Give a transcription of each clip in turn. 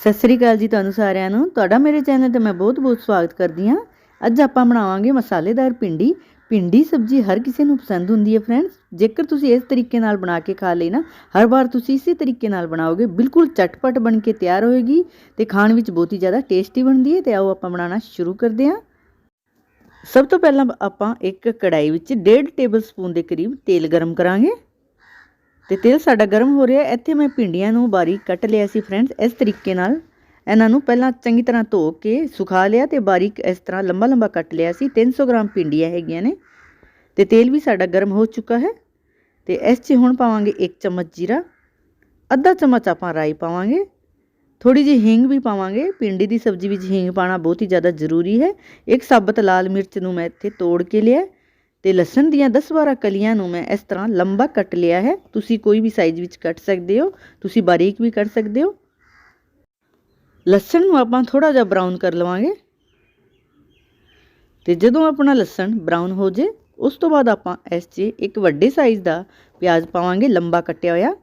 ਸਤਿ ਸ੍ਰੀ ਅਕਾਲ ਜੀ ਤੁਹਾਨੂੰ ਸਾਰਿਆਂ ਨੂੰ। ਤੁਹਾਡਾ ਮੇਰੇ ਚੈਨਲ ਤੇ ਮੈਂ ਬਹੁਤ-ਬਹੁਤ ਸਵਾਗਤ ਕਰਦੀ ਹਾਂ। ਅੱਜ ਆਪਾਂ ਬਣਾਵਾਂਗੇ ਮਸਾਲੇਦਾਰ ਭਿੰਡੀ। ਭਿੰਡੀ ਸਬਜ਼ੀ ਹਰ ਕਿਸੇ ਨੂੰ ਪਸੰਦ ਹੁੰਦੀ ਹੈ ਫਰੈਂਡਸ। ਜੇਕਰ ਤੁਸੀਂ ਇਸ ਤਰੀਕੇ ਨਾਲ ਬਣਾ ਕੇ ਖਾ ਲਈ ਨਾ, ਹਰ ਵਾਰ ਤੁਸੀਂ ਇਸੇ ਤਰੀਕੇ ਨਾਲ ਬਣਾਓਗੇ। ਬਿਲਕੁਲ ਚਟਪਟ ਬਣ ਕੇ ਤਿਆਰ ਹੋਏਗੀ ਤੇ ਖਾਣ ਵਿੱਚ ਬਹੁਤ ਹੀ ਜ਼ਿਆਦਾ ਟੇਸਟੀ ਬਣਦੀ ਹੈ ਤੇ ਆਓ ਆਪਾਂ ਬਣਾਉਣਾ ਸ਼ੁਰੂ ਕਰਦੇ ਹਾਂ। ਸਭ ਤੋਂ ਪਹਿਲਾਂ ਆਪਾਂ ਇੱਕ ਕੜਾਈ ਵਿੱਚ 1.5 ਟੇਬਲ ਸਪੂਨ ਦੇ ਕਰੀਬ ਤੇਲ ਗਰਮ ਕਰਾਂਗੇ। ਤੇ ਤੇਲ ਸਾਡਾ ਗਰਮ ਹੋ ਰਿਹਾ ਇੱਥੇ ਮੈਂ ਭਿੰਡੀਆਂ ਨੂੰ ਬਾਰੀਕ ਕੱਟ ਲਿਆ ਸੀ ਫਰੈਂਡਸ, ਇਸ ਤਰੀਕੇ ਨਾਲ। ਇਹਨਾਂ ਨੂੰ ਪਹਿਲਾਂ ਚੰਗੀ ਤਰ੍ਹਾਂ ਧੋ ਕੇ ਸੁਖਾ ਲਿਆ ਤੇ ਬਾਰੀਕ ਇਸ ਤਰ੍ਹਾਂ ਲੰਬਾ ਲੰਬਾ ਕੱਟ ਲਿਆ ਸੀ। 300 ਗ੍ਰਾਮ ਭਿੰਡੀਆਂ ਹੈਗੀਆਂ ਨੇ ਤੇ ਤੇਲ ਵੀ ਸਾਡਾ ਗਰਮ ਹੋ ਚੁੱਕਾ ਹੈ। ਤੇ ਇਸ 'ਚ ਹੁਣ ਪਾਵਾਂਗੇ 1 ਚਮਚ ਜੀਰਾ, ਅੱਧਾ ਚਮਚ ਆਪਾਂ ਰਾਈ ਪਾਵਾਂਗੇ। ਥੋੜੀ ਜਿਹੀ ਹਿੰਗ ਵੀ ਪਾਵਾਂਗੇ। ਭਿੰਡੀ ਦੀ ਸਬਜ਼ੀ ਵਿੱਚ ਹਿੰਗ ਪਾਣਾ ਬਹੁਤ ਹੀ ਜ਼ਿਆਦਾ ਜ਼ਰੂਰੀ ਹੈ। ਇੱਕ ਸਾਬਤ ਲਾਲ ਮਿਰਚ ਨੂੰ ਮੈਂ ਇੱਥੇ ਤੋੜ ਕੇ ਲਿਆ ਤੇ ਲਸਣ ਦੀਆਂ 10-12 ਕਲੀਆਂ ਨੂੰ ਮੈਂ ਇਸ ਤਰ੍ਹਾਂ ਲੰਬਾ ਕੱਟ ਲਿਆ ਹੈ। ਤੁਸੀਂ ਕੋਈ ਵੀ ਸਾਈਜ਼ ਵਿੱਚ ਕੱਟ ਸਕਦੇ ਹੋ। ਤੁਸੀਂ ਬਾਰੀਕ ਵੀ ਕੱਟ ਸਕਦੇ ਹੋ। ਲਸਣ ਨੂੰ ਆਪਾਂ ਥੋੜਾ ਜਿਹਾ ਬਰਾਊਨ ਕਰ ਲਵਾਂਗੇ। ਤੇ ਜਦੋਂ ਆਪਣਾ ਲਸਣ ਬਰਾਊਨ ਹੋ ਜੇ, ਉਸ ਤੋਂ ਬਾਅਦ ਆਪਾਂ ਇਸ 'ਚ ਇੱਕ ਵੱਡੇ ਸਾਈਜ਼ ਦਾ ਪਿਆਜ਼ ਪਾਵਾਂਗੇ ਲੰਬਾ ਕੱਟਿਆ ਹੋਇਆ।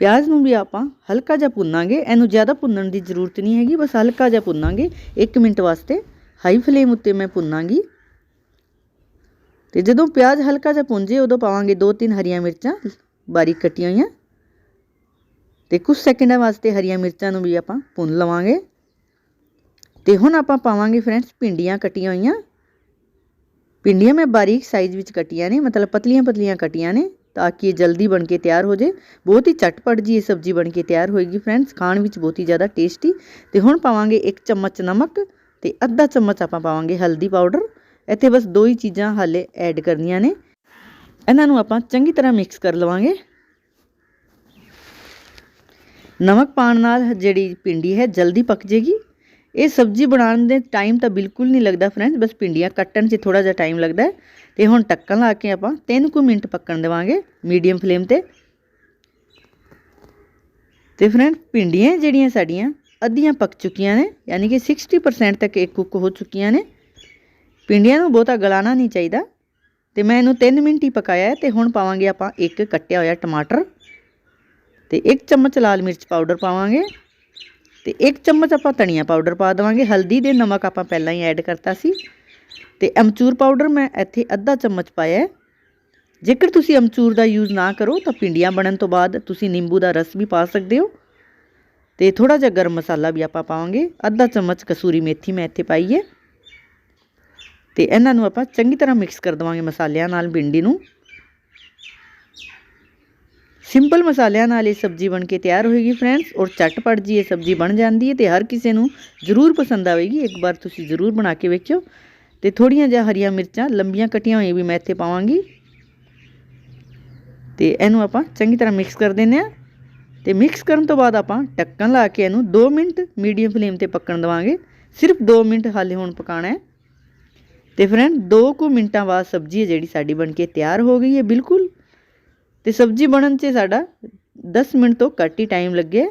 ਪਿਆਜ਼ ਨੂੰ ਵੀ ਆਪਾਂ ਹਲਕਾ ਜਿਹਾ ਭੁੰਨਾਂਗੇ। ਇਹਨੂੰ ਜ਼ਿਆਦਾ ਭੁੰਨਣ ਦੀ ਜ਼ਰੂਰਤ ਨਹੀਂ ਹੈਗੀ, ਬਸ ਹਲਕਾ ਜਿਹਾ ਭੁੰਨਾਂਗੇ 1 ਮਿੰਟ ਵਾਸਤੇ। ਹਾਈ ਫਲੇਮ ਉੱਤੇ ਮੈਂ ਭੁੰਨਾਂਗੀ। ਤੇ ਜਦੋਂ ਪਿਆਜ਼ ਹਲਕਾ ਜਿਹਾ ਭੁੰਜੇ ਉਦੋਂ ਪਾਵਾਂਗੇ 2-3 ਹਰੀਆਂ ਮਿਰਚਾਂ ਬਾਰੀਕ ਕੱਟੀਆਂ ਹੋਈਆਂ। ਤੇ ਕੁਝ ਸੈਕਿੰਡਾਂ ਵਾਸਤੇ ਹਰੀਆਂ ਮਿਰਚਾਂ ਨੂੰ ਵੀ ਆਪਾਂ ਭੁੰਨ ਲਵਾਂਗੇ। ਤੇ ਹੁਣ ਆਪਾਂ ਪਾਵਾਂਗੇ ਫਰੈਂਡਸ ਭਿੰਡੀਆਂ ਕੱਟੀਆਂ ਹੋਈਆਂ। ਭਿੰਡੀਆਂ ਮੈਂ ਬਾਰੀਕ ਸਾਈਜ਼ ਵਿੱਚ ਕੱਟੀਆਂ ਨੇ, ਮਤਲਬ ਪਤਲੀਆਂ ਪਤਲੀਆਂ ਕੱਟੀਆਂ ਨੇ, ਤਾਂ ਕਿ ਇਹ ਜਲਦੀ ਬਣ ਕੇ ਤਿਆਰ ਹੋ ਜੇ। ਬਹੁਤ ਹੀ ਚਟਪਟ ਜੀ ਇਹ ਸਬਜ਼ੀ ਬਣ ਕੇ ਤਿਆਰ ਹੋਏਗੀ ਫਰੈਂਡਸ, ਖਾਣ ਵਿੱਚ ਬਹੁਤ ਹੀ ਜ਼ਿਆਦਾ ਟੇਸਟੀ ਤੇ ਹੁਣ ਪਾਵਾਂਗੇ 1 ਚਮਚ ਨਮਕ। ਤੇ ਅੱਧਾ ਚਮਚ ਆਪਾਂ ਪਾਵਾਂਗੇ ਹਲਦੀ ਪਾਊਡਰ। ਇੱਥੇ ਬਸ ਦੋ ਹੀ ਚੀਜ਼ਾਂ ਹਾਲੇ ਐਡ ਕਰਨੀਆਂ ਨੇ। ਇਹਨਾਂ ਨੂੰ ਆਪਾਂ ਚੰਗੀ ਤਰ੍ਹਾਂ ਮਿਕਸ ਕਰ ਲਵਾਂਗੇ। ਨਮਕ ਪਾਣ ਨਾਲ ਜਿਹੜੀ ਭਿੰਡੀ ਹੈ ਜਲਦੀ ਪੱਕ ਜੇਗੀ। ਇਹ ਸਬਜ਼ੀ ਬਣਾਉਣ ਦੇ ਟਾਈਮ ਤਾਂ ਬਿਲਕੁਲ ਨਹੀਂ ਲੱਗਦਾ ਫਰੈਂਡਸ ਬਸ ਭਿੰਡੀਆਂ ਕੱਟਣ 'ਚ ਥੋੜਾ ਜਿਹਾ ਟਾਈਮ ਲੱਗਦਾ ਹੈ। ਤੇ ਹੁਣ ਟੱਕਣ ਲਾ ਕੇ ਆਪਾਂ 3 ਕੁ ਮਿੰਟ ਪੱਕਣ ਦੇਵਾਂਗੇ ਮੀਡੀਅਮ ਫਲੇਮ ਤੇ। ਤੇ ਫਰੈਂਡ ਭਿੰਡੀਆਂ ਜਿਹੜੀਆਂ ਸਾਡੀਆਂ ਅੱਧੀਆਂ ਪੱਕ ਚੁੱਕੀਆਂ ਨੇ, ਯਾਨੀ ਕਿ 60% ਤੱਕ ਇਹ ਕੁੱਕ ਹੋ ਚੁੱਕੀਆਂ ਨੇ। ਭਿੰਡੀਆਂ ਨੂੰ ਬਹੁਤਾ ਗਲਾਣਾ ਨਹੀਂ ਚਾਹੀਦਾ। ਤੇ ਮੈਂ ਇਹਨੂੰ 3 ਮਿੰਟ ਹੀ ਪਕਾਇਆ ਹੈ ਤੇ ਹੁਣ ਪਾਵਾਂਗੇ ਆਪਾਂ ਇੱਕ ਕੱਟਿਆ ਹੋਇਆ ਟਮਾਟਰ। ਤੇ ਇੱਕ ਚਮਚ ਲਾਲ ਮਿਰਚ ਪਾਊਡਰ ਪਾਵਾਂਗੇ। ਤੇ ਇੱਕ ਚਮਚ ਆਪਾਂ ਧਨੀਆ ਪਾਊਡਰ ਪਾ ਦੇਵਾਂਗੇ। ਹਲਦੀ ਦੇ ਨਮਕ ਆਪਾਂ ਪਹਿਲਾਂ ਹੀ ਐਡ ਕਰਤਾ ਸੀ। ਤੇ ਅਮਚੂਰ ਪਾਊਡਰ ਮੈਂ ਇੱਥੇ ਅੱਧਾ ਚਮਚ ਪਾਇਆ ਜੇਕਰ ਤੁਸੀਂ ਅਮਚੂਰ ਦਾ ਯੂਜ਼ ਨਾ ਕਰੋ ਤਾਂ ਪਿੰਡੀਆਂ ਬਣਨ ਤੋਂ ਬਾਅਦ ਤੁਸੀਂ ਨਿੰਬੂ ਦਾ ਰਸ ਵੀ ਪਾ ਸਕਦੇ ਹੋ। ਤੇ ਥੋੜਾ ਜਿਹਾ ਗਰਮ ਮਸਾਲਾ ਵੀ ਆਪਾਂ ਪਾਵਾਂਗੇ। ਅੱਧਾ ਚਮਚ ਕਸੂਰੀ ਮੇਥੀ ਮੈਂ ਇੱਥੇ ਪਾਈ ਹੈ। ਤੇ ਇਹਨਾਂ ਨੂੰ ਆਪਾਂ ਚੰਗੀ ਤਰ੍ਹਾਂ ਮਿਕਸ ਕਰ ਦਵਾਂਗੇ ਮਸਾਲਿਆਂ ਨਾਲ ਭਿੰਡੀ ਨੂੰ। ਸਿੰਪਲ ਮਸਾਲਿਆਂ ਨਾਲ ਇਹ ਸਬਜ਼ੀ ਬਣ ਕੇ ਤਿਆਰ ਹੋਏਗੀ ਫਰੈਂਡਸ ਔਰ ਝਟਪਟ ਜੀ ਇਹ ਸਬਜ਼ੀ ਬਣ ਜਾਂਦੀ ਹੈ ਤੇ ਹਰ ਕਿਸੇ ਨੂੰ ਜ਼ਰੂਰ ਪਸੰਦ ਆਵੇਗੀ। ਇੱਕ ਵਾਰ ਤੁਸੀਂ ਜ਼ਰੂਰ ਬਣਾ ਕੇ ਵੇਖਿਓ। ਤੇ ਥੋੜੀਆਂ ਜਿਹਾ ਹਰੀਆਂ ਮਿਰਚਾਂ, ਲੰਬੀਆਂ ਕਟੀਆਂ ਹੋਈਆਂ ਵੀ ਮੈਂ ਇੱਥੇ ਪਾਵਾਂਗੀ। ਤੇ ਇਹਨੂੰ ਆਪਾਂ ਚੰਗੀ ਤਰ੍ਹਾਂ ਮਿਕਸ ਕਰ ਦਿੰਨੇ ਆ ਤੇ ਮਿਕਸ ਕਰਨ ਤੋਂ ਬਾਅਦ ਆਪਾਂ ਢੱਕਣ ਲਾ ਕੇ ਇਹਨੂੰ 2 ਮਿੰਟ ਮੀਡੀਅਮ ਫਲੇਮ ਤੇ ਪੱਕਣ ਦਵਾਂਗੇ। ਸਿਰਫ 2 ਮਿੰਟ ਹਾਲੇ ਹੁਣ ਪਕਾਣਾ ਹੈ। ਤੇ ਫਰੈਂਡ 2 ਕੁ ਮਿੰਟਾਂ ਬਾਅਦ ਸਬਜ਼ੀ ਹੈ ਜਿਹੜੀ ਸਾਡੀ ਬਣ ਕੇ ਤਿਆਰ ਹੋ ਗਈ ਹੈ ਬਿਲਕੁਲ। ਤੇ ਸਬਜ਼ੀ ਬਣਨ 'ਚ ਸਾਡਾ 10 ਮਿੰਟ ਤੋਂ ਘੱਟ ਹੀ ਟਾਈਮ ਲੱਗੇ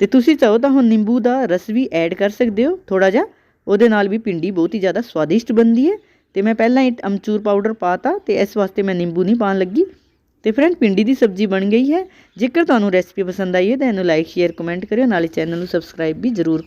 ਤੇ ਤੁਸੀਂ ਚਾਹੋ ਤਾਂ ਹੁਣ ਨਿੰਬੂ ਦਾ ਰਸ ਵੀ ਐਡ ਕਰ ਸਕਦੇ ਹੋ। ਥੋੜਾ ਜਿਹਾ ਉਹਦੇ ਨਾਲ ਵੀ ਪਿੰਡੀ ਬਹੁਤ ਹੀ ਜ਼ਿਆਦਾ ਸਵਾਦਿਸ਼ਟ ਬਣਦੀ ਹੈ। ਤੇ ਮੈਂ ਪਹਿਲਾਂ ਹੀ ਅਮਚੂਰ ਪਾਊਡਰ ਪਾਤਾ ਤੇ ਇਸ ਵਾਸਤੇ ਮੈਂ ਨਿੰਬੂ ਨਹੀਂ ਪਾਣ ਲੱਗੀ। ਤੇ ਫਰੈਂਡ ਪਿੰਡੀ ਦੀ ਸਬਜ਼ੀ ਬਣ ਗਈ ਹੈ। ਜੇਕਰ ਤੁਹਾਨੂੰ ਰੈਸਪੀ ਪਸੰਦ ਆਈ ਹੈ, ਤਾਂ ਇਹਨੂੰ ਲਾਈਕ ਸ਼ੇਅਰ ਕਮੈਂਟ ਕਰਿਓ। ਨਾਲੇ ਚੈਨਲ ਨੂੰ ਸਬਸਕ੍ਰਾਈਬ ਵੀ ਜ਼ਰੂਰ ਕਰਿਓ।